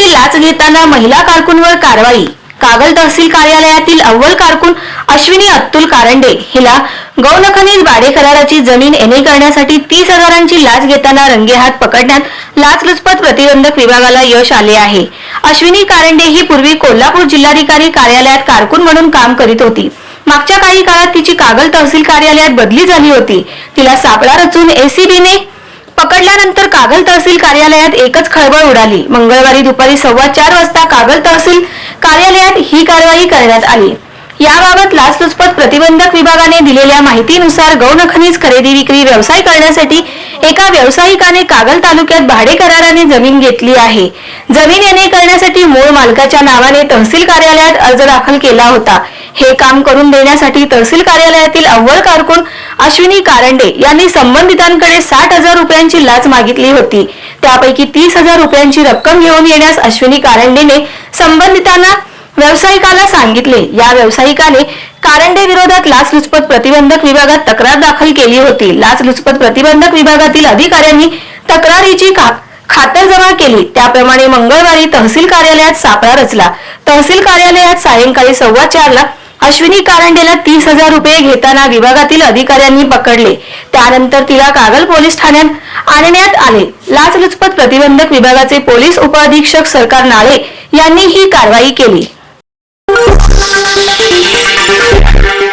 जमीन लाच घेताना महिला कारकूनवर कारवाई. कागल तहसील कार्यालयातील अव्वल कारकून अश्विनी अत्तुल कारंडे हिला गौनखनिज भाडे कराराची जमीन येणे करण्यासाठी तीस हजारांची लाच घेताना रंगेहात पकडण्यात लाचलुचपत प्रतिबंधक विभागाला यश आले आहे. अश्विनी कारंडे ही पूर्वी कोल्हापूर जिल्हाधिकारी कार्यालयात कारकून म्हणून काम करीत होती. मागच्या काही काळात तिची कागल तहसील कार्यालयात बदली झाली होती. तिला सापळा रचून एसीबीने पकडल्यानंतर कागल तहसील कार्यालयात एकच खळबळ उडाली. मंगळवारी दुपारी सव्वा चार वाजता कागल तहसील कार्यालयात ही कारवाई करण्यात आली. याबाबत लाचलुचपत प्रतिबंधक विभागाने दिलेल्या माहितीनुसार गौण खनिज खरेदी विक्री व्यवसाय करण्यासाठी एका व्यावसायिकाने कागल तालुक्यात भाडे कराराने जमीन घेतली आहे. जमीन याने करण्यासाठी मूळ मालकाच्या नावाने तहसील कार्यालयात अर्ज दाखल केला होता. हे काम करून देण्यासाठी तहसील कार्यालयातील अव्वल कारकून अश्विनी कारंडे यांनी संबंधितांकडे साठ हजार रुपयांची लाच मागितली होती. त्यापैकी तीस हजार रुपयांची रक्कम घेऊन येण्यास अश्विनी कारंडेने संबंधितांना व्यावसायिकाला सांगितले. या व्यावसायिकाने कारंडे विरोधात लाचलुचपत प्रतिबंधक विभागात तक्रार दाखल केली होती. लाचलुचपत प्रतिबंधक विभागातील अधिकाऱ्यांनी तक्रारीची का खातरजमा केली. त्याप्रमाणे मंगळवारी तहसील कार्यालयात सापळा रचला. तहसील कार्यालयात सायंकाळी सव्वा चारला अश्विनी कारंडेला तीस हजार रुपये घेताना विभागातील अधिकाऱ्यांनी पकडले. त्यानंतर तिला कागल पोलीस ठाण्यात आणण्यात आले. लाचलुचपत प्रतिबंधक विभागाचे पोलीस उपअधीक्षक सरकार नाळे यांनी ही कारवाई केली.